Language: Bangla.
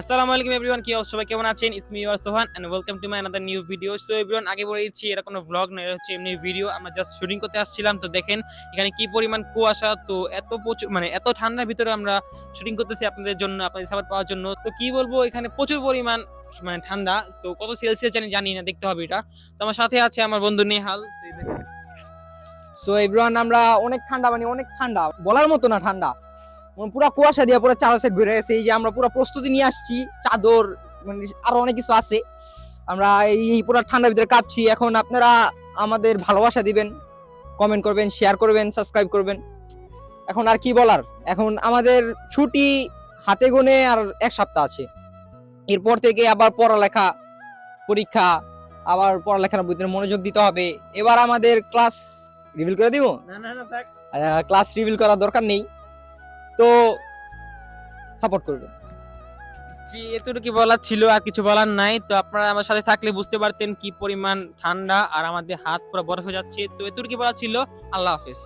আসসালামু আলাইকুম এভরিওয়ান, কি অবস্থা? সবাই কেমন আছেন? It's me your Sohan and welcome to my another new video so everyone আগে বলে দিচ্ছি, এটা কোনো ব্লগ নয় এটা হচ্ছে এমনি ভিডিও আমরা জাস্ট শুটিং করতে আসছিলাম, তো দেখেন, এখানে কি পরিমাণ কুয়াশা, তো এত প্রচুর মানে এত ঠান্ডার ভিতরে আমরা শুটিং করতেছি আপনাদের জন্য, আপনাদের সাপোর্ট পাওয়ার জন্য। তো কি বলব, এখানে প্রচুর পরিমাণ মানে ঠান্ডা, তো কত সেলসিয়াস জানি জানি না, দেখতে হবে এটা। তো আমার সাথে আছে আমার বন্ধু নেহাল, তো। সো এভরিওয়ান আমরা অনেক ঠান্ডা মানে অনেক ঠান্ডা, বলার মতো না ঠান্ডা। মানে পুরো কুয়াশা দিয়ে, পুরো চারো সাইড গেছে। এই যে আমরা পুরো প্রস্তুতি নিয়ে আসছি, চাদর মানে আরও অনেক কিছু আছে। আমরা এই পুরো ঠান্ডার ভিতরে কাঁপছি। এখন আপনারা আমাদের ভালোবাসা দিবেন কমেন্ট করবেন শেয়ার করবেন সাবস্ক্রাইব করবেন। এখন আর কি বলার? এখন আমাদের ছুটি হাতে গোনে আর এক সপ্তাহ আছে। এরপর থেকে আবার পড়ালেখা, পরীক্ষা, আবার পড়ালেখার ভিতরে মনোযোগ দিতে হবে। এবার আমাদের ক্লাস রিভিল করে দিব? না না না থাক। ক্লাস রিভিল করার দরকার নেই। তো সাপোর্ট করবে। জি এতটুকু বলার ছিল আর কিছু বলার নাই। তো আপনারা আমার সাথে থাকলে বুঝতে পারতেন কি পরিমাণ ঠান্ডা আর আমাদের হাত পুরো বরফ হয়ে যাচ্ছে। তো এতটুকু বলা ছিল। আল্লাহ হাফেজ।